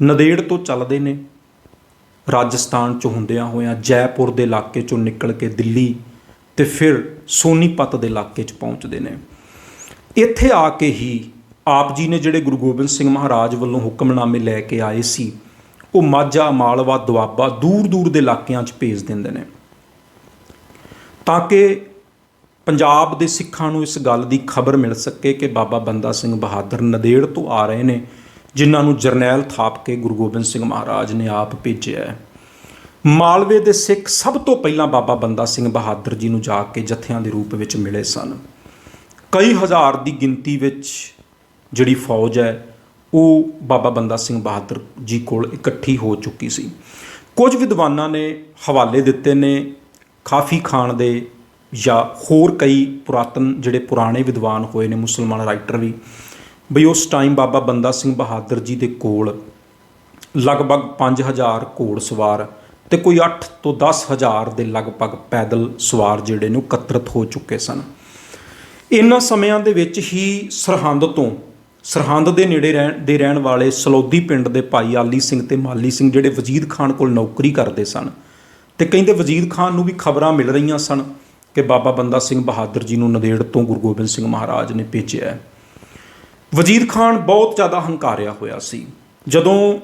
ਨਦੇੜ ਤੋਂ ਚੱਲਦੇ ਨੇ। ਰਾਜਸਥਾਨ 'ਚੋਂ ਹੁੰਦਿਆਂ ਹੋਇਆਂ ਜੈਪੁਰ ਦੇ ਇਲਾਕੇ ਚੋਂ ਨਿਕਲ ਕੇ ਦਿੱਲੀ ਤੇ ਫਿਰ ਸੋਨੀਪਤ ਦੇ ਇਲਾਕੇ ਚ ਪਹੁੰਚਦੇ ਨੇ। ਇੱਥੇ ਆ ਕੇ ਹੀ ਆਪ ਜੀ ਨੇ ਜਿਹੜੇ ਗੁਰੂ ਗੋਬਿੰਦ ਸਿੰਘ ਮਹਾਰਾਜ ਵੱਲੋਂ ਹੁਕਮਨਾਮੇ ਲੈ ਕੇ ਆਏ ਸੀ, ਉਹ ਮਾਝਾ, ਮਾਲਵਾ, ਦੁਆਬਾ ਦੂਰ ਦੂਰ ਦੇ ਇਲਾਕਿਆਂ 'ਚ ਭੇਜ ਦਿੰਦੇ ਨੇ। ਤਾਂ ਕਿ ਪੰਜਾਬ ਦੇ ਸਿੱਖਾਂ ਨੂੰ ਇਸ ਗੱਲ ਦੀ ਖਬਰ ਮਿਲ ਸਕੇ ਕਿ ਬਾਬਾ ਬੰਦਾ ਸਿੰਘ ਬਹਾਦਰ ਨਦੇੜ ਤੋਂ ਆ ਰਹੇ ਨੇ ਜਿਨ੍ਹਾਂ ਨੂੰ ਜਰਨੈਲ ਥਾਪ ਕੇ ਗੁਰੂ ਗੋਬਿੰਦ ਸਿੰਘ ਮਹਾਰਾਜ ਨੇ ਆਪ ਭੇਜਿਆ ਹੈ। ਮਾਲਵੇ ਦੇ ਸਿੱਖ ਸਭ ਤੋਂ ਪਹਿਲਾਂ ਬਾਬਾ ਬੰਦਾ ਸਿੰਘ ਬਹਾਦਰ ਜੀ ਨੂੰ ਜਾ ਕੇ ਜਥਿਆਂ ਦੇ ਰੂਪ ਵਿੱਚ ਮਿਲੇ ਸਨ। ਕਈ ਹਜ਼ਾਰ ਦੀ ਗਿਣਤੀ ਵਿੱਚ ਜਿਹੜੀ ਫੌਜ ਹੈ, ਉਹ ਬਾਬਾ ਬੰਦਾ ਸਿੰਘ ਬਹਾਦਰ ਜੀ ਕੋਲ ਇਕੱਠੀ ਹੋ ਚੁੱਕੀ ਸੀ। ਕੁਝ ਵਿਦਵਾਨਾਂ ਨੇ ਹਵਾਲੇ ਦਿੱਤੇ ਨੇ ਖਾਫੀ ਖਾਨ ਦੇ ਜਾਂ ਹੋਰ ਕਈ ਪੁਰਾਤਨ ਜਿਹੜੇ ਪੁਰਾਣੇ ਵਿਦਵਾਨ ਹੋਏ ਨੇ, ਮੁਸਲਮਾਨ ਰਾਈਟਰ ਵੀ। ਬਈ ਉਸ ਟਾਈਮ ਬਾਬਾ ਬੰਦਾ ਸਿੰਘ ਬਹਾਦਰ ਜੀ ਦੇ ਕੋਲ ਲਗਭਗ 5000 ਘੋੜ ਸਵਾਰ ਤੇ ਕੋਈ 8 ਤੋਂ 10000 ਦੇ ਲਗਭਗ ਪੈਦਲ ਸਵਾਰ ਜਿਹੜੇ ਨੇ ਉਹ ਇਕੱਤਰਤ ਹੋ ਚੁੱਕੇ ਸਨ। ਇਹਨਾਂ ਸਮਿਆਂ ਦੇ ਵਿੱਚ ਹੀ ਸਰਹੰਦ ਤੋਂ, ਸਰਹੰਦ ਦੇ ਨੇੜੇ ਰਹਿਣ ਦੇ ਰਹਿਣ ਵਾਲੇ ਸਲੌਦੀ ਪਿੰਡ ਦੇ ਭਾਈ ਆਲੀ ਸਿੰਘ ਤੇ ਮਾਲੀ ਸਿੰਘ ਜਿਹੜੇ ਵਜੀਦ ਖਾਨ ਕੋਲ ਨੌਕਰੀ ਕਰਦੇ ਸਨ ਤੇ ਕਹਿੰਦੇ ਵਜੀਦ ਖਾਨ ਨੂੰ ਵੀ ਖਬਰਾਂ ਮਿਲ ਰਹੀਆਂ ਸਨ ਕਿ ਬਾਬਾ ਬੰਦਾ ਸਿੰਘ ਬਹਾਦਰ ਜੀ ਨੂੰ ਨਦੇੜ ਤੋਂ ਗੁਰੂ ਗੋਬਿੰਦ ਸਿੰਘ ਮਹਾਰਾਜ ਨੇ ਭੇਜਿਆ ਹੈ। ਵਜ਼ੀਰ ਖਾਨ ਬਹੁਤ ਜ਼ਿਆਦਾ ਹੰਕਾਰਿਆ ਹੋਇਆ ਸੀ। ਜਦੋਂ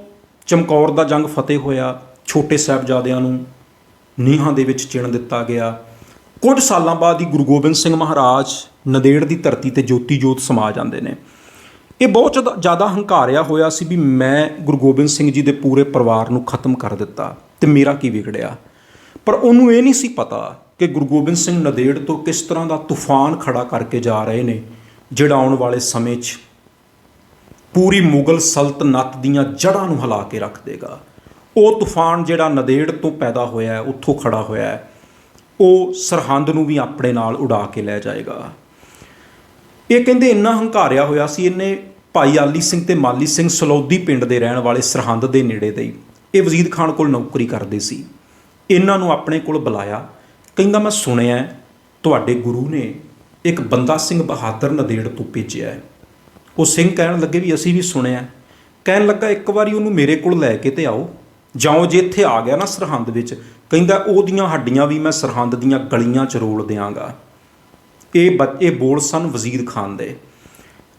ਚਮਕੌਰ ਦਾ ਜੰਗ ਫਤਿਹ ਹੋਇਆ, ਛੋਟੇ ਸਾਹਿਬਜ਼ਾਦਿਆਂ ਨੂੰ ਨੀਹਾਂ ਦੇ ਵਿੱਚ ਚਿਣ ਦਿੱਤਾ ਗਿਆ। ਕੁਝ ਸਾਲਾਂ ਬਾਅਦ ਹੀ ਗੁਰੂ ਗੋਬਿੰਦ ਸਿੰਘ ਮਹਾਰਾਜ ਨਦੇੜ ਦੀ ਧਰਤੀ ਤੇ ਜੋਤੀ ਜੋਤ ਸਮਾ ਜਾਂਦੇ ਨੇ। ਇਹ ਬਹੁਤ ਜ਼ਿਆਦਾ- ਜ਼ਿਆਦਾ ਹੰਕਾਰਿਆ ਹੋਇਆ ਸੀ ਵੀ ਮੈਂ ਗੁਰੂ ਗੋਬਿੰਦ ਸਿੰਘ ਜੀ ਦੇ ਪੂਰੇ ਪਰਿਵਾਰ ਨੂੰ ਖਤਮ ਕਰ ਦਿੱਤਾ ਤੇ ਮੇਰਾ ਕੀ ਵਿਗੜਿਆ। ਪਰ ਉਹਨੂੰ ਇਹ ਨਹੀਂ ਸੀ ਪਤਾ ਕਿ ਗੁਰੂ ਗੋਬਿੰਦ ਸਿੰਘ ਨਦੇੜ ਤੋਂ ਕਿਸ ਤਰ੍ਹਾਂ ਦਾ ਤੂਫਾਨ ਖੜਾ ਕਰਕੇ ਜਾ ਰਹੇ ਨੇ, ਜਿਹੜਾ ਆਉਣ ਵਾਲੇ ਸਮੇਂ 'ਚ ਪੂਰੀ ਮੁਗਲ ਸਲਤਨਤ ਦੀਆਂ ਜੜ੍ਹਾਂ ਨੂੰ ਹਿਲਾ ਕੇ ਰੱਖ ਦੇਗਾ। ਉਹ ਤੂਫਾਨ ਜਿਹੜਾ ਨਦੇੜ ਤੋਂ ਪੈਦਾ ਹੋਇਆ ਹੈ, ਉੱਥੋਂ ਖੜਾ ਹੋਇਆ ਹੈ, ਉਹ ਸਰਹੰਦ ਨੂੰ ਵੀ ਆਪਣੇ ਨਾਲ ਉਡਾ ਕੇ ਲੈ ਜਾਏਗਾ। ਇਹ ਕਹਿੰਦੇ ਇੰਨਾ ਹੰਕਾਰਿਆ ਹੋਇਆ ਸੀ, ਇਹਨੇ ਭਾਈ ਆਲੀ ਸਿੰਘ ਤੇ ਮਾਲੀ ਸਿੰਘ ਸਲੌਦੀ ਪਿੰਡ ਦੇ ਰਹਿਣ ਵਾਲੇ ਸਰਹੰਦ ਦੇ ਨੇੜੇ ਦੇ ਹੀ। ਇਹ ਵਜ਼ੀਦ ਖਾਨ ਕੋਲ ਨੌਕਰੀ ਕਰਦੇ ਸੀ। ਇਹਨਾਂ ਨੂੰ ਆਪਣੇ ਕੋਲ ਬੁਲਾਇਆ। ਕਹਿੰਦਾ, ਮੈਂ ਸੁਣਿਆ ਤੁਹਾਡੇ ਗੁਰੂ ਨੇ ਇੱਕ ਬੰਦਾ ਸਿੰਘ ਬਹਾਦਰ ਨਦੇੜ ਤੋਂ ਭੇਜਿਆ ਹੈ। ਉਹ ਸਿੰਘ ਕਹਿਣ ਲੱਗੇ ਵੀ ਅਸੀਂ ਵੀ ਸੁਣਿਆ ਕਹਿਣ ਲੱਗਾ, ਇੱਕ ਵਾਰੀ ਉਹਨੂੰ ਮੇਰੇ ਕੋਲ ਲੈ ਕੇ ਤੇ ਆਓ। ਜਾਓ ਜੇ ਇੱਥੇ ਆ ਗਿਆ ਨਾ ਸਰਹੰਦ ਵਿੱਚ, ਕਹਿੰਦਾ, ਉਹਦੀਆਂ ਹੱਡੀਆਂ ਵੀ ਮੈਂ ਸਰਹੰਦ ਦੀਆਂ ਗਲੀਆਂ 'ਚ ਰੋਲ ਦਿਆਂਗਾ। ਇਹ ਬ- ਇਹ ਬੋਲ ਸਨ ਵਜ਼ੀਰ ਖਾਨ ਦੇ।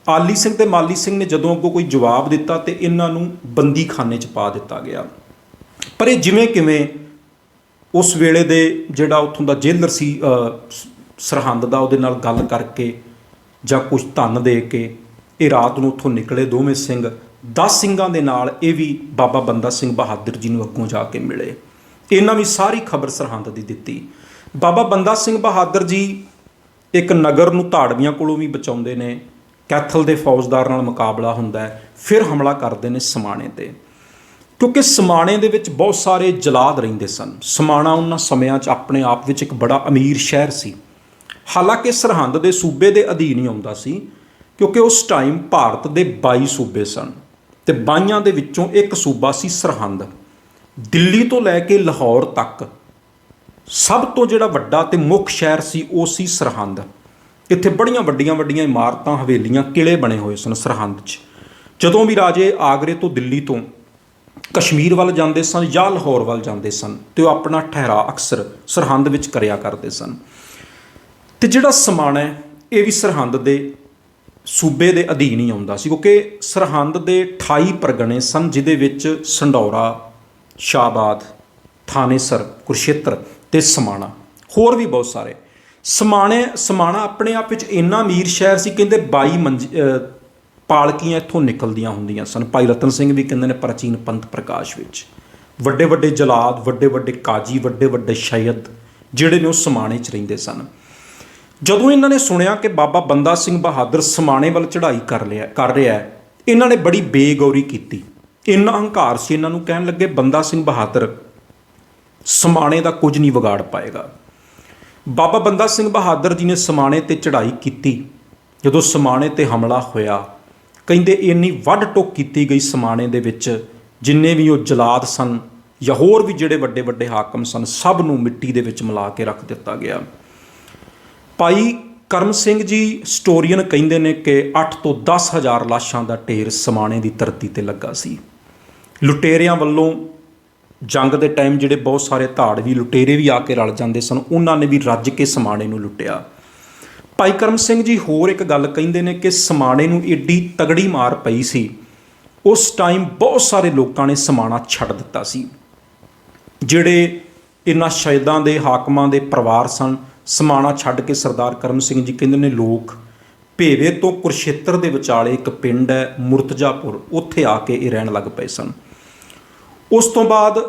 ਆਲੀ ਸਿੰਘ ਤੇ ਮਾਲੀ ਸਿੰਘ ਨੇ ਜਦੋਂ ਅੱਗੋਂ ਕੋਈ ਜਵਾਬ ਦਿੱਤਾ ਤੇ ਇਹਨਾਂ ਨੂੰ ਬੰਦੀ ਖਾਨੇ 'ਚ ਪਾ ਦਿੱਤਾ ਗਿਆ। ਪਰ ਇਹ ਜਿਵੇਂ ਕਿਵੇਂ ਉਸ ਵੇਲੇ ਦੇ ਜਿਹੜਾ ਉੱਥੋਂ ਦਾ ਜੇਲਰ ਸੀ ਸਰਹੰਦ ਦਾ ਉਹਦੇ ਨਾਲ ਗੱਲ ਕਰਕੇ ਜਾਂ ਕੁਝ ਧਨ ਦੇ ਕੇ ਇਹ ਰਾਤ ਨੂੰ ਉੱਥੋਂ ਨਿਕਲੇ ਦੋਵੇਂ ਸਿੰਘ 10 ਸਿੰਘਾਂ ਦੇ ਨਾਲ ਇਹ ਵੀ ਬਾਬਾ ਬੰਦਾ ਸਿੰਘ ਬਹਾਦਰ ਜੀ ਨੂੰ ਅੱਗੋਂ ਜਾ ਕੇ ਮਿਲੇ। ਇਹਨਾਂ ਵੀ ਸਾਰੀ ਖਬਰ ਸਰਹੰਦ ਦੀ ਦਿੱਤੀ। ਬਾਬਾ ਬੰਦਾ ਸਿੰਘ ਬਹਾਦਰ ਜੀ ਇੱਕ ਨਗਰ ਨੂੰ ਧਾੜਵੀਆਂ ਕੋਲੋਂ ਵੀ ਬਚਾਉਂਦੇ ਨੇ, ਕੈਥਲ ਦੇ ਫੌਜਦਾਰ ਨਾਲ ਮੁਕਾਬਲਾ ਹੁੰਦਾ ਹੈ, ਫਿਰ ਹਮਲਾ ਕਰਦੇ ਨੇ ਸਮਾਣੇ ਤੇ। ਕਿਉਂਕਿ ਸਮਾਣੇ ਦੇ ਵਿੱਚ ਬਹੁਤ ਸਾਰੇ ਜਲਾਦ ਰਹਿੰਦੇ ਸਨ। ਸਮਾਣਾ ਉਹਨਾਂ ਸਮਿਆਂ 'ਚ ਆਪਣੇ ਆਪ ਵਿੱਚ ਇੱਕ ਬੜਾ ਅਮੀਰ ਸ਼ਹਿਰ ਸੀ। ਹਾਲਾਂਕਿ ਸਰਹੰਦ ਦੇ ਸੂਬੇ ਦੇ ਅਧੀਨ ਹੀ ਆਉਂਦਾ ਸੀ। ਕਿਉਂਕਿ ਉਸ ਟਾਈਮ ਭਾਰਤ ਦੇ 22 ਸੂਬੇ ਸਨ ਤੇ 22 ਦੇ ਵਿੱਚੋਂ ਇੱਕ ਸੂਬਾ ਸੀ ਸਰਹੰਦ। ਦਿੱਲੀ ਤੋਂ ਲੈ ਕੇ ਲਾਹੌਰ ਤੱਕ ਸਭ ਤੋਂ ਜਿਹੜਾ ਵੱਡਾ ਤੇ ਮੁੱਖ ਸ਼ਹਿਰ ਸੀ ਉਹ ਸੀ ਸਰਹੰਦ। ਇੱਥੇ ਬੜੀਆਂ ਵੱਡੀਆਂ ਵੱਡੀਆਂ ਇਮਾਰਤਾਂ, ਹਵੇਲੀਆਂ ਕਿਲੇ ਬਣੇ ਹੋਏ ਸਨ ਸਰਹੰਦ 'ਚ। ਜਦੋਂ ਵੀ ਰਾਜੇ ਆਗਰੇ ਤੋਂ ਦਿੱਲੀ ਤੋਂ ਕਸ਼ਮੀਰ ਵੱਲ ਜਾਂਦੇ ਸਨ ਜਾਂ ਲਾਹੌਰ ਵੱਲ ਜਾਂਦੇ ਸਨ ਤੇ ਉਹ ਆਪਣਾ ਠਹਿਰਾ ਅਕਸਰ ਸਰਹੰਦ ਵਿੱਚ ਕਰਿਆ ਕਰਦੇ ਸਨ। ਤੇ ਜਿਹੜਾ ਸਮਾਣਾ ਹੈ, ਇਹ ਵੀ ਸਰਹੰਦ ਦੇ ਸੂਬੇ ਦੇ ਅਧੀਨ ਹੀ ਆਉਂਦਾ ਸੀ, ਕਿਉਂਕਿ ਸਰਹੰਦ ਦੇ 28 ਪਰਗਣੇ ਸਨ, ਜਿਹਦੇ ਵਿੱਚ ਸੰਡੌਰਾ ਸ਼ਾਬਾਦ ਥਾਨੇਸਰ, ਕੁਰਸ਼ੇਤਰ ਤੇ ਸਮਾਣਾ, ਹੋਰ ਵੀ ਬਹੁਤ ਸਾਰੇ। ਸਮਾਣੇ, ਸਮਾਣਾ ਆਪਣੇ ਆਪ ਵਿੱਚ ਇੰਨਾ ਅਮੀਰ ਸ਼ਹਿਰ ਸੀ, ਕਹਿੰਦੇ 22 ਮੰਜ ਪਾਲਕੀਆਂ ਇੱਥੋਂ ਨਿਕਲਦੀਆਂ ਹੁੰਦੀਆਂ ਸਨ। ਭਾਈ ਰਤਨ ਸਿੰਘ ਵੀ ਕਹਿੰਦੇ ਨੇ ਪ੍ਰਾਚੀਨ ਪੰਥ ਪ੍ਰਕਾਸ਼ ਵਿੱਚ। ਵੱਡੇ ਵੱਡੇ ਜਲਾਦ ਵੱਡੇ ਵੱਡੇ ਕਾਜੀ ਵੱਡੇ ਵੱਡੇ ਸ਼ੈਦ ਜਿਹੜੇ ਨੇ ਉਹ ਸਮਾਣੇ 'ਚ ਰਹਿੰਦੇ ਸਨ। ਜਦੋਂ ਇਹਨਾਂ ਨੇ ਸੁਣਿਆ ਕਿ ਬਾਬਾ ਬੰਦਾ ਸਿੰਘ ਬਹਾਦਰ ਸਮਾਣੇ ਵੱਲ ਚੜ੍ਹਾਈ ਕਰ ਲਿਆ ਕਰ ਰਿਹਾ ਹੈ, ਇਹਨਾਂ ਨੇ ਬੜੀ ਬੇਗੌਰੀ ਕੀਤੀ। ਇੰਨਾ ਹੰਕਾਰ ਸੀ ਇਹਨਾਂ ਨੂੰ, ਕਹਿਣ ਲੱਗੇ, ਬੰਦਾ ਸਿੰਘ ਬਹਾਦਰ, ਸਮਾਣੇ ਦਾ ਕੁਝ ਨਹੀਂ ਵਿਗਾੜ ਪਾਏਗਾ। ਬਾਬਾ ਬੰਦਾ ਸਿੰਘ ਬਹਾਦਰ ਜੀ ਨੇ ਸਮਾਣੇ ਤੇ ਚੜ੍ਹਾਈ ਕੀਤੀ। ਜਦੋਂ ਸਮਾਣੇ ਤੇ ਹਮਲਾ ਹੋਇਆ, ਕਹਿੰਦੇ, ਇੰਨੀ ਵੱਢ ਟੋਕ ਕੀਤੀ ਗਈ ਸਮਾਣੇ ਦੇ ਵਿੱਚ, ਜਿੰਨੇ ਵੀ ਉਹ ਜਲਾਦ ਸਨ ਜਾਂ ਹੋਰ ਵੀ ਜਿਹੜੇ ਵੱਡੇ ਵੱਡੇ ਹਾਕਮ ਸਨ, ਸਭ ਨੂੰ ਮਿੱਟੀ ਦੇ ਵਿੱਚ ਮਿਲਾ ਕੇ ਰੱਖ ਦਿੱਤਾ ਗਿਆ। ਭਾਈ ਕਰਮ ਸਿੰਘ ਜੀ ਸਟੋਰੀਅਨ ਕਹਿੰਦੇ ਨੇ ਕਿ 8 ਤੋਂ 10 ਹਜ਼ਾਰ ਲਾਸ਼ਾਂ ਦਾ ਢੇਰ ਸਮਾਣੇ ਦੀ ਧਰਤੀ ਤੇ ਲੱਗਾ ਸੀ। ਲੁਟੇਰਿਆਂ ਵੱਲੋਂ ਜੰਗ ਦੇ ਟਾਈਮ ਜਿਹੜੇ ਬਹੁਤ ਸਾਰੇ ਧਾੜ ਵੀ ਲੁਟੇਰੇ ਵੀ ਆ ਕੇ ਰਲ ਜਾਂਦੇ ਸਨ, ਉਹਨਾਂ ਨੇ ਵੀ ਰੱਜ ਕੇ ਸਮਾਣੇ ਨੂੰ ਲੁੱਟਿਆ। ਭਾਈ ਕਰਮ ਸਿੰਘ ਜੀ ਹੋਰ ਇੱਕ ਗੱਲ ਕਹਿੰਦੇ ਨੇ ਕਿ ਸਮਾਣੇ ਨੂੰ ਏਡੀ ਤਗੜੀ ਮਾਰ ਪਈ ਸੀ। ਉਸ ਟਾਈਮ ਬਹੁਤ ਸਾਰੇ ਲੋਕਾਂ ਨੇ ਸਮਾਣਾ ਛੱਡ ਦਿੱਤਾ ਸੀ। ਜਿਹੜੇ ਇਹਨਾਂ ਸ਼ਹੀਦਾਂ ਦੇ ਹਾਕਮਾਂ ਦੇ ਪਰਿਵਾਰ ਸਨ ਸਮਾਣਾ ਛੱਡ ਕੇ ਸਰਦਾਰ ਕਰਮ ਸਿੰਘ ਜੀ ਕਹਿੰਦੇ ਨੇ, ਲੋਕ, ਭੇਵੇ ਤੋਂ ਕੁਰਸ਼ੇਤਰ ਦੇ ਵਿਚਾਲੇ ਇੱਕ ਪਿੰਡ ਹੈ, ਮੁਰਤਜਾਪੁਰ, ਉੱਥੇ ਆ ਕੇ ਇਹ ਰਹਿਣ ਲੱਗ ਪਏ ਸਨ। ਉਸ ਤੋਂ ਬਾਅਦ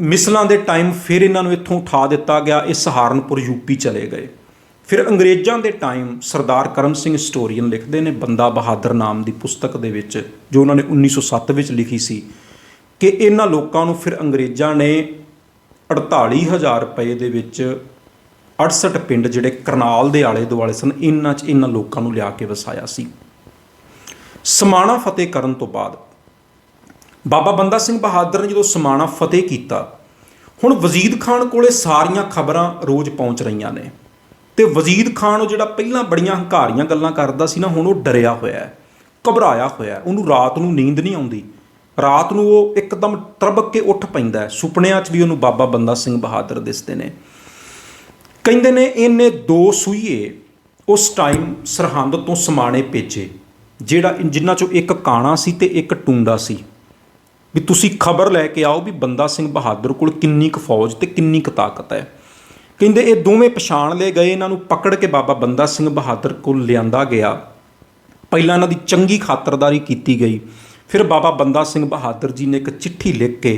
ਮਿਸਲਾਂ ਦੇ ਟਾਈਮ ਫਿਰ ਇਹਨਾਂ ਨੂੰ ਇੱਥੋਂ ਉਠਾ ਦਿੱਤਾ ਗਿਆ, ਇਹ ਸਹਾਰਨਪੁਰ ਯੂਪੀ ਚਲੇ ਗਏ। ਫਿਰ ਅੰਗਰੇਜ਼ਾਂ ਦੇ ਟਾਈਮ ਸਰਦਾਰ ਕਰਮ ਸਿੰਘ ਹਿਸਟੋਰੀਅਨ ਲਿਖਦੇ ਨੇ, ਬੰਦਾ ਬਹਾਦਰ ਨਾਮ ਦੀ ਪੁਸਤਕ ਦੇ ਵਿੱਚ, ਜੋ ਉਹਨਾਂ ਨੇ 1907 ਵਿੱਚ ਲਿਖੀ ਸੀ ਕਿ ਇਹਨਾਂ ਲੋਕਾਂ ਨੂੰ ਫਿਰ ਅੰਗਰੇਜ਼ਾਂ ਨੇ 48000 ਰੁਪਏ ਦੇ ਵਿੱਚ 68 ਪਿੰਡ ਜਿਹੜੇ ਕਰਨਾਲ ਦੇ ਆਲੇ ਦੁਆਲੇ ਸਨ, ਇਹਨਾਂ 'ਚ ਇਹਨਾਂ ਲੋਕਾਂ ਨੂੰ ਲਿਆ ਕੇ ਵਸਾਇਆ ਸੀ। ਸਮਾਣਾ ਫਤਿਹ ਕਰਨ ਤੋਂ ਬਾਅਦ ਬਾਬਾ ਬੰਦਾ ਸਿੰਘ ਬਹਾਦਰ ਨੇ ਜਦੋਂ ਸਮਾਣਾ ਫਤਿਹ ਕੀਤਾ, ਹੁਣ ਵਜ਼ੀਦ ਖਾਨ ਕੋਲੇ ਸਾਰੀਆਂ ਖਬਰਾਂ ਰੋਜ਼ ਪਹੁੰਚ ਰਹੀਆਂ ਨੇ ਤੇ ਵਜ਼ੀਦ ਖਾਨ ਉਹ ਜਿਹੜਾ ਪਹਿਲਾਂ ਬੜੀਆਂ ਹੰਕਾਰੀਆਂ ਗੱਲਾਂ ਕਰਦਾ ਸੀ ਨਾ, ਹੁਣ ਉਹ ਡਰਿਆ ਹੋਇਆ ਹੈ, ਘਬਰਾਇਆ ਹੋਇਆ ਉਹਨੂੰ ਰਾਤ ਨੂੰ ਨੀਂਦ ਨਹੀਂ ਆਉਂਦੀ। ਰਾਤ ਨੂੰ ਉਹ ਇੱਕਦਮ ਤਰਬਕ ਕੇ ਉੱਠ ਪੈਂਦਾ ਸੁਪਨਿਆਂ 'ਚ ਵੀ ਉਹਨੂੰ ਬਾਬਾ ਬੰਦਾ ਸਿੰਘ ਬਹਾਦਰ ਦਿਸਦੇ ਨੇ। ਕਹਿੰਦੇ ਨੇ ਇਹਨੇ ਦੋ ਸੂਈਏ ਉਸ ਟਾਈਮ ਸਰਹੰਦ ਤੋਂ ਸਮਾਣੇ ਭੇਜੇ, ਜਿਹੜਾ ਜਿਨ੍ਹਾਂ ਚੋਂ ਇੱਕ ਕਾਣਾ ਸੀ ਤੇ ਇੱਕ ਟੁੰਡਾ ਸੀ। ਵੀ ਤੁਸੀਂ ਖਬਰ ਲੈ ਕੇ ਆਓ ਵੀ ਬੰਦਾ ਸਿੰਘ ਬਹਾਦਰ ਕੋਲ ਕਿੰਨੀ ਕੁ ਫੌਜ ਤੇ ਕਿੰਨੀ ਕੁ ਤਾਕਤ ਹੈ। ਕਹਿੰਦੇ ਇਹ ਦੋਵੇਂ ਪਛਾਣ ਲਏ ਗਏ, ਇਹਨਾਂ ਨੂੰ ਪਕੜ ਕੇ ਬਾਬਾ ਬੰਦਾ ਸਿੰਘ ਬਹਾਦਰ ਕੋਲ ਲਿਆਂਦਾ ਗਿਆ। ਪਹਿਲਾਂ ਇਹਨਾਂ ਦੀ ਚੰਗੀ ਖਾਤਰਦਾਰੀ ਕੀਤੀ ਗਈ। ਫਿਰ ਬਾਬਾ ਬੰਦਾ ਸਿੰਘ ਬਹਾਦਰ ਜੀ ਨੇ ਇੱਕ ਚਿੱਠੀ ਲਿਖ ਕੇ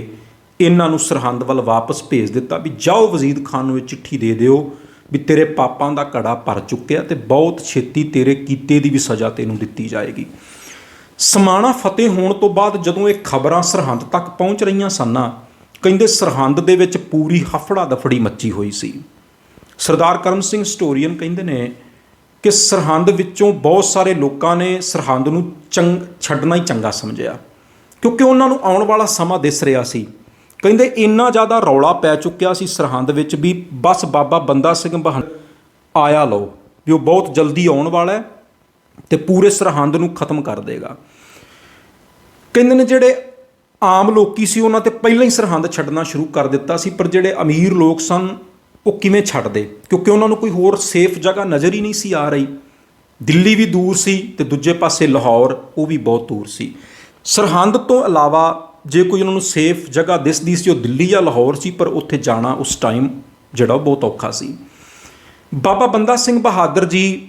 ਇਹਨਾਂ ਨੂੰ ਸਰਹੰਦ ਵੱਲ ਵਾਪਸ ਭੇਜ ਦਿੱਤਾ ਵੀ ਜਾਓ ਵਜ਼ੀਦ ਖਾਨ ਨੂੰ ਇਹ ਚਿੱਠੀ ਦੇ ਦਿਓ ਵੀ ਤੇਰੇ ਪਾਪਾਂ ਦਾ ਘੜਾ ਭਰ ਚੁੱਕਿਆ ਤੇ ਬਹੁਤ ਛੇਤੀ ਤੇਰੇ ਕੀਤੇ ਦੀ ਵੀ ਸਜ਼ਾ ਤੈਨੂੰ ਦਿੱਤੀ ਜਾਏਗੀ। ਸਮਾਣਾ ਫਤਿਹ ਹੋਣ ਤੋਂ ਬਾਅਦ ਜਦੋਂ ਇਹ ਖਬਰਾਂ ਸਰਹੰਦ ਤੱਕ ਪਹੁੰਚ ਰਹੀਆਂ ਸਨ ਨਾ, ਕਹਿੰਦੇ ਸਰਹੰਦ ਦੇ ਵਿੱਚ ਪੂਰੀ ਹਫੜਾ ਦਫੜੀ ਮੱਚੀ ਹੋਈ ਸੀ। ਸਰਦਾਰ ਕਰਮ ਸਿੰਘ ਸਟੋਰੀਅਨ ਕਹਿੰਦੇ ਨੇ ਕਿ ਸਰਹੰਦ ਵਿੱਚੋਂ ਬਹੁਤ ਸਾਰੇ ਲੋਕਾਂ ਨੇ ਸਰਹੰਦ ਨੂੰ ਚੰਗ, ਛੱਡਣਾ ਹੀ ਚੰਗਾ ਸਮਝਿਆ, ਕਿਉਂਕਿ ਉਹਨਾਂ ਨੂੰ ਆਉਣ ਵਾਲਾ ਸਮਾਂ ਦਿਸ ਰਿਹਾ ਸੀ। ਕਹਿੰਦੇ ਇੰਨਾ ਜ਼ਿਆਦਾ ਰੌਲਾ ਪੈ ਚੁੱਕਿਆ ਸੀ ਸਰਹੰਦ ਵਿੱਚ ਵੀ ਬਸ ਬਾਬਾ ਬੰਦਾ ਸਿੰਘ ਬਹਾਦਰ ਆਇਆ ਲਓ ਵੀ ਉਹ ਬਹੁਤ ਜਲਦੀ ਆਉਣ ਵਾਲਾ ਹੈ ਤੇ ਪੂਰੇ ਸਰਹੰਦ ਨੂੰ ਖਤਮ ਕਰ ਦੇਗਾ। ਕਹਿੰਦੇ ਨੇ ਜਿਹੜੇ ਆਮ ਲੋਕੀ ਸੀ ਉਹਨਾਂ ਤੇ ਪਹਿਲਾਂ ਹੀ ਸਰਹੰਦ ਛੱਡਣਾ ਸ਼ੁਰੂ ਕਰ ਦਿੱਤਾ ਸੀ, ਪਰ ਜਿਹੜੇ ਅਮੀਰ ਲੋਕ ਸਨ, ਉਹ ਕਿਵੇਂ ਛੱਡਦੇ? ਕਿਉਂਕਿ ਉਹਨਾਂ ਨੂੰ ਕੋਈ ਹੋਰ ਸੇਫ ਜਗ੍ਹਾ ਨਜ਼ਰ ਹੀ ਨਹੀਂ ਸੀ ਆ ਰਹੀ। ਦਿੱਲੀ ਵੀ ਦੂਰ ਸੀ ਤੇ ਦੂਜੇ ਪਾਸੇ ਲਾਹੌਰ, ਉਹ ਵੀ ਬਹੁਤ ਦੂਰ ਸੀ। ਸਰਹੰਦ ਤੋਂ ਇਲਾਵਾ ਜੇ ਕੋਈ ਉਹਨਾਂ ਨੂੰ ਸੇਫ ਜਗ੍ਹਾ ਦਿਸਦੀ ਸੀ ਉਹ ਦਿੱਲੀ ਜਾਂ ਲਾਹੌਰ ਸੀ, ਪਰ ਉੱਥੇ ਜਾਣਾ ਉਸ ਟਾਈਮ ਜਿਹੜਾ ਉਹ ਬਹੁਤ ਔਖਾ ਸੀ। ਬਾਬਾ ਬੰਦਾ ਸਿੰਘ ਬਹਾਦਰ ਜੀ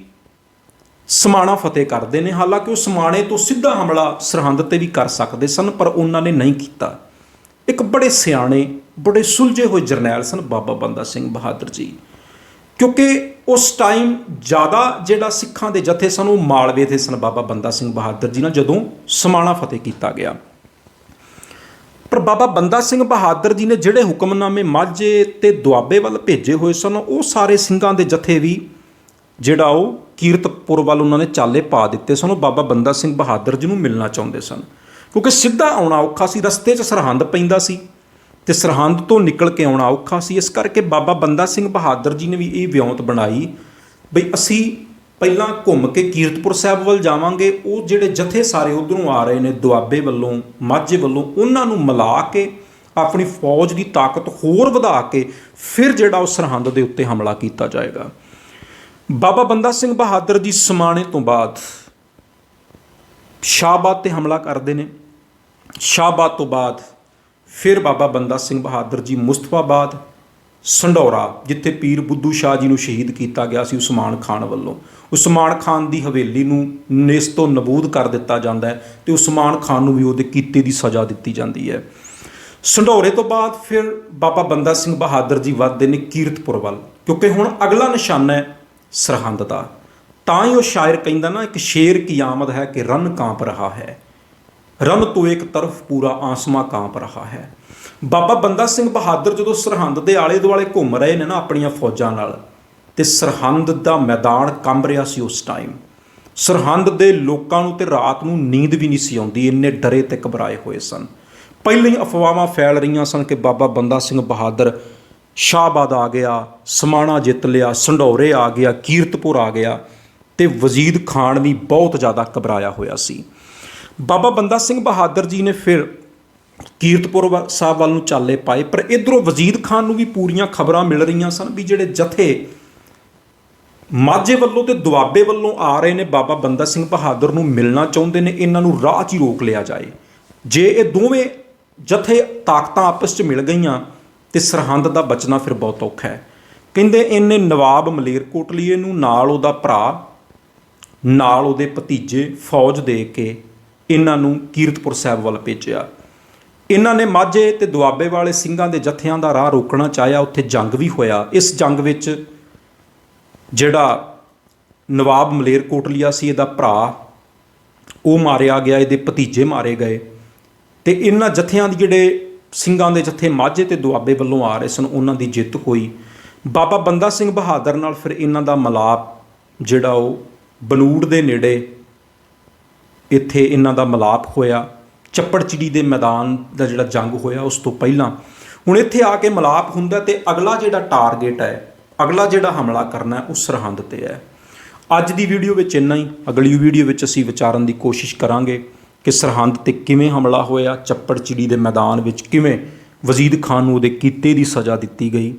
ਸਮਾਣਾ ਫਤਿਹ ਕਰਦੇ ਨੇ, ਹਾਲਾਂਕਿ ਉਹ ਸਮਾਣੇ ਤੋਂ ਸਿੱਧਾ ਹਮਲਾ ਸਰਹੰਦ ਤੇ ਵੀ ਕਰ ਸਕਦੇ ਸਨ, ਪਰ ਉਹਨਾਂ ਨੇ ਨਹੀਂ ਕੀਤਾ। ਇੱਕ ਬੜੇ ਸਿਆਣੇ, ਬੜੇ ਸੁਲਝੇ ਹੋਏ ਜਰਨੈਲ ਸਨ ਬਾਬਾ ਬੰਦਾ ਸਿੰਘ ਬਹਾਦਰ ਜੀ। ਕਿਉਂਕਿ ਉਸ ਟਾਈਮ ਜ਼ਿਆਦਾ ਜਿਹੜਾ ਸਿੱਖਾਂ ਦੇ ਜਥੇ ਸਨ, ਉਹ ਮਾਲਵੇ ਦੇ ਸਨ ਬਾਬਾ ਬੰਦਾ ਸਿੰਘ ਬਹਾਦਰ ਜੀ ਨਾਲ, ਜਦੋਂ ਸਮਾਣਾ ਫਤਿਹ ਕੀਤਾ ਗਿਆ। ਪਰ ਬਾਬਾ ਬੰਦਾ ਸਿੰਘ ਬਹਾਦਰ ਜੀ ਨੇ ਜਿਹੜੇ ਹੁਕਮਨਾਮੇ ਮਾਝੇ ਤੇ ਦੁਆਬੇ ਵੱਲ ਭੇਜੇ ਹੋਏ ਸਨ, ਉਹ ਸਾਰੇ ਸਿੰਘਾਂ ਦੇ ਜਥੇ ਵੀ ਜਿਹੜਾ ਉਹ ਕੀਰਤਪੁਰ ਵੱਲ ਉਹਨਾਂ ਨੇ ਚਾਲੇ ਪਾ ਦਿੱਤੇ ਸਨ, ਉਹ ਬਾਬਾ ਬੰਦਾ ਸਿੰਘ ਬਹਾਦਰ ਜੀ ਨੂੰ ਮਿਲਣਾ ਚਾਹੁੰਦੇ ਸਨ। ਕਿਉਂਕਿ ਸਿੱਧਾ ਆਉਣਾ ਔਖਾ ਸੀ, ਰਸਤੇ 'ਚ ਸਰਹੰਦ ਪੈਂਦਾ ਸੀ ਤੇ ਸਰਹੰਦ ਤੋਂ ਨਿਕਲ ਕੇ ਆਉਣਾ ਔਖਾ ਸੀ। ਇਸ ਕਰਕੇ ਬਾਬਾ ਬੰਦਾ ਸਿੰਘ ਬਹਾਦਰ ਜੀ ਨੇ ਵੀ ਇਹ ਵਿਉਂਤ ਬਣਾਈ, ਬਈ ਅਸੀਂ ਪਹਿਲਾਂ ਘੁੰਮ ਕੇ ਕੀਰਤਪੁਰ ਸਾਹਿਬ ਵੱਲ ਜਾਵਾਂਗੇ, ਉਹ ਜਿਹੜੇ ਜਥੇ ਸਾਰੇ ਉਧਰੋਂ ਆ ਰਹੇ ਨੇ, ਦੁਆਬੇ ਵੱਲੋਂ, ਮਾਝੇ ਵੱਲੋਂ, ਉਹਨਾਂ ਨੂੰ ਮਿਲਾ ਕੇ, ਆਪਣੀ ਫੌਜ ਦੀ ਤਾਕਤ ਹੋਰ ਵਧਾ ਕੇ, ਫਿਰ ਜਿਹੜਾ ਉਹ ਸਰਹੰਦ ਦੇ ਉੱਤੇ ਹਮਲਾ ਕੀਤਾ ਜਾਏਗਾ। ਬਾਬਾ ਬੰਦਾ ਸਿੰਘ ਬਹਾਦਰ ਜੀ ਸਮਾਣੇ ਤੋਂ ਬਾਅਦ ਸ਼ਾਹਬਾਦ ਤੇ ਹਮਲਾ ਕਰਦੇ ਨੇ। ਸ਼ਾਹਬਾਦ ਤੋਂ ਬਾਅਦ ਫਿਰ ਬਾਬਾ ਬੰਦਾ ਸਿੰਘ ਬਹਾਦਰ ਜੀ ਮੁਸਤਫਾਬਾਦ ਸੰਡੌਰਾ, ਜਿੱਥੇ ਪੀਰ ਬੁੱਧੂ ਸ਼ਾਹ ਜੀ ਨੂੰ ਸ਼ਹੀਦ ਕੀਤਾ ਗਿਆ ਸੀ ਉਸਮਾਨ ਖਾਨ ਵੱਲੋਂ। ਉਸਮਾਨ ਖਾਨ ਦੀ ਹਵੇਲੀ ਨੂੰ ਨਿਸ ਤੋਂ ਨਬੂਦ ਕਰ ਦਿੱਤਾ ਜਾਂਦਾ ਹੈ ਤੇ ਉਸਮਾਨ ਖਾਨ ਨੂੰ ਵੀ ਉਹਦੇ ਕੀਤੇ ਦੀ ਸਜ਼ਾ ਦਿੱਤੀ ਜਾਂਦੀ ਹੈ। ਸੰਡੌਰੇ ਤੋਂ ਬਾਅਦ ਫਿਰ ਬਾਬਾ ਬੰਦਾ ਸਿੰਘ ਬਹਾਦਰ ਜੀ ਵੱਧਦੇ ਨੇ ਕੀਰਤਪੁਰ ਵੱਲ, ਕਿਉਂਕਿ ਹੁਣ ਅਗਲਾ ਨਿਸ਼ਾਨਾ ਹੈ ਸਰਹੰਦ ਦਾ। ਤਾਂ ਹੀ ਉਹ ਸ਼ਾਇਰ ਕਹਿੰਦਾ ਨਾ, ਇੱਕ ਸ਼ੇਰ ਕੀ ਆਮਦ ਹੈ ਕਿ ਰਨ ਕਾਂਪ ਰਹਾ ਹੈ। ਰਨ ਤੋਂ ਇੱਕ ਤਰਫ ਪੂਰਾ ਆਸਮਾ ਕਾਂਪ ਰਹਾ ਹੈ। ਬਾਬਾ ਬੰਦਾ ਸਿੰਘ ਬਹਾਦਰ ਜਦੋਂ ਸਰਹੰਦ ਦੇ ਆਲੇ ਦੁਆਲੇ ਘੁੰਮ ਰਹੇ ਨੇ ਨਾ ਆਪਣੀਆਂ ਫੌਜਾਂ ਨਾਲ, ਤੇ ਸਰਹੰਦ ਦਾ ਮੈਦਾਨ ਕੰਬ ਰਿਹਾ ਸੀ ਉਸ ਟਾਈਮ ਸਰਹੰਦ ਦੇ ਲੋਕਾਂ ਨੂੰ ਤੇ ਰਾਤ ਨੂੰ ਨੀਂਦ ਵੀ ਨਹੀਂ ਸੀ ਆਉਂਦੀ, ਇੰਨੇ ਡਰੇ ਤੇ ਘਬਰਾਏ ਹੋਏ ਸਨ। ਪਹਿਲਾਂ ਹੀ ਅਫਵਾਹਾਂ ਫੈਲ ਰਹੀਆਂ ਸਨ ਕਿ ਬਾਬਾ ਬੰਦਾ ਸਿੰਘ ਬਹਾਦਰ ਸ਼ਾਹਬਾਦ ਆ ਗਿਆ, ਸਮਾਣਾ ਜਿੱਤ ਲਿਆ, ਸੰਢੌਰੇ ਆ ਗਿਆ, ਕੀਰਤਪੁਰ ਆ ਗਿਆ, ਤੇ ਵਜ਼ੀਦ ਖਾਨ ਵੀ ਬਹੁਤ ਜ਼ਿਆਦਾ ਘਬਰਾਇਆ ਹੋਇਆ ਸੀ। ਬਾਬਾ ਬੰਦਾ ਸਿੰਘ ਬਹਾਦਰ ਜੀ ਨੇ ਫਿਰ ਕੀਰਤਪੁਰ ਵ- ਸਾਹਿਬ ਵੱਲ ਨੂੰ ਚਾਲੇ ਪਾਏ, ਪਰ ਇਧਰੋਂ ਵਜੀਦ ਖਾਨ ਨੂੰ ਵੀ ਪੂਰੀਆਂ ਖਬਰਾਂ ਮਿਲ ਰਹੀਆਂ ਸਨ ਵੀ ਜਿਹੜੇ ਜਥੇ ਮਾਝੇ ਵੱਲੋਂ ਤੇ ਦੁਆਬੇ ਵੱਲੋਂ ਆ ਰਹੇ ਨੇ, ਬਾਬਾ ਬੰਦਾ ਸਿੰਘ ਬਹਾਦਰ ਨੂੰ ਮਿਲਣਾ ਚਾਹੁੰਦੇ ਨੇ, ਇਹਨਾਂ ਨੂੰ ਰਾਹ 'ਚ ਹੀ ਰੋਕ ਲਿਆ ਜਾਏ। ਜੇ ਇਹ ਦੋਵੇਂ ਜਥੇ ਤਾਕਤਾਂ ਆਪਸ 'ਚ ਮਿਲ ਗਈਆਂ, ਤੇ ਸਰਹੰਦ ਦਾ ਬਚਣਾ ਫਿਰ ਬਹੁਤ ਔਖਾ ਹੈ। ਕਹਿੰਦੇ ਇਹਨੇ ਨਵਾਬ ਮਲੇਰਕੋਟਲੀਏ ਨੂੰ ਨਾਲ ਉਹਦਾ ਭਰਾ, ਨਾਲ ਉਹਦੇ ਭਤੀਜੇ ਫੌਜ ਦੇ ਕੇ ਇਹਨਾਂ ਨੂੰ ਕੀਰਤਪੁਰ ਸਾਹਿਬ ਵੱਲ ਭੇਜਿਆ। ਇਹਨਾਂ ਨੇ ਮਾਝੇ ਤੇ ਦੁਆਬੇ ਵਾਲੇ ਸਿੰਘਾਂ ਦੇ ਜਥਿਆਂ ਦਾ ਰਾਹ ਰੋਕਣਾ ਚਾਹਿਆ, ਉੱਥੇ ਜੰਗ ਵੀ ਹੋਇਆ। ਇਸ ਜੰਗ ਵਿੱਚ ਜਿਹੜਾ ਨਵਾਬ ਮਲੇਰਕੋਟਲੀਆ ਸੀ, ਇਹਦਾ ਭਰਾ, ਉਹ ਮਾਰਿਆ ਗਿਆ, ਇਹਦੇ ਭਤੀਜੇ ਮਾਰੇ ਗਏ। ਤੇ ਇਹਨਾਂ ਜਥਿਆਂ ਦੀ ਜਿਹੜੇ ਸਿੰਘਾਂ ਦੇ ਜਥੇ ਮਾਝੇ ਤੇ ਦੁਆਬੇ ਵੱਲੋਂ ਆ ਰਹੇ ਸਨ, ਉਹਨਾਂ ਦੀ ਜਿੱਤ ਹੋਈ। ਬਾਬਾ ਬੰਦਾ ਸਿੰਘ ਬਹਾਦਰ ਨਾਲ ਫਿਰ ਇਹਨਾਂ ਦਾ ਮਲਾਪ, ਜਿਹੜਾ ਉਹ ਬਨੂੜ ਦੇ ਨੇੜੇ ਇੱਥੇ ਇਹਨਾਂ ਦਾ ਮਲਾਪ ਹੋਇਆ। ਚੱਪੜਚਿੜੀ ਦੇ ਮੈਦਾਨ ਦਾ ਜਿਹੜਾ ਜੰਗ ਹੋਇਆ ਉਸ ਤੋਂ ਪਹਿਲਾਂ। ਹੁਣ ਇੱਥੇ ਆ ਕੇ ਮਲਾਪ ਹੁੰਦਾ ਤੇ ਅਗਲਾ ਜਿਹੜਾ ਟਾਰਗੇਟ ਹੈ, ਅਗਲਾ ਜਿਹੜਾ ਹਮਲਾ ਕਰਨਾ ਉਹ ਸਰਹੰਦ ਤੇ ਹੈ। ਅੱਜ ਦੀ ਵੀਡੀਓ ਵਿੱਚ ਇੰਨਾ ਹੀ। ਅਗਲੀ ਵੀਡੀਓ ਵਿੱਚ ਅਸੀਂ ਵਿਚਾਰਨ ਦੀ ਕੋਸ਼ਿਸ਼ ਕਰਾਂਗੇ ਕਿ ਸਰਹੰਦ ਤੇ ਕਿਵੇਂ ਹਮਲਾ ਹੋਇਆ, ਚੱਪੜਚਿੜੀ ਦੇ ਮੈਦਾਨ ਵਿੱਚ ਕਿਵੇਂ ਵਜ਼ੀਦ ਖਾਨ ਨੂੰ ਉਹਦੇ ਕੀਤੇ ਦੀ ਸਜ਼ਾ ਦਿੱਤੀ ਗਈ।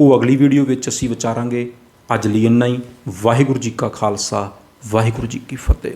ਉਹ ਅਗਲੀ ਵੀਡੀਓ ਵਿੱਚ ਅਸੀਂ ਵਿਚਾਰਾਂਗੇ। ਅੱਜ ਲਈ ਇੰਨਾ ਹੀ। ਵਾਹਿਗੁਰੂ ਜੀ ਕਾ ਖਾਲਸਾ, ਵਾਹਿਗੁਰੂ ਜੀ ਕੀ ਫਤਿਹ।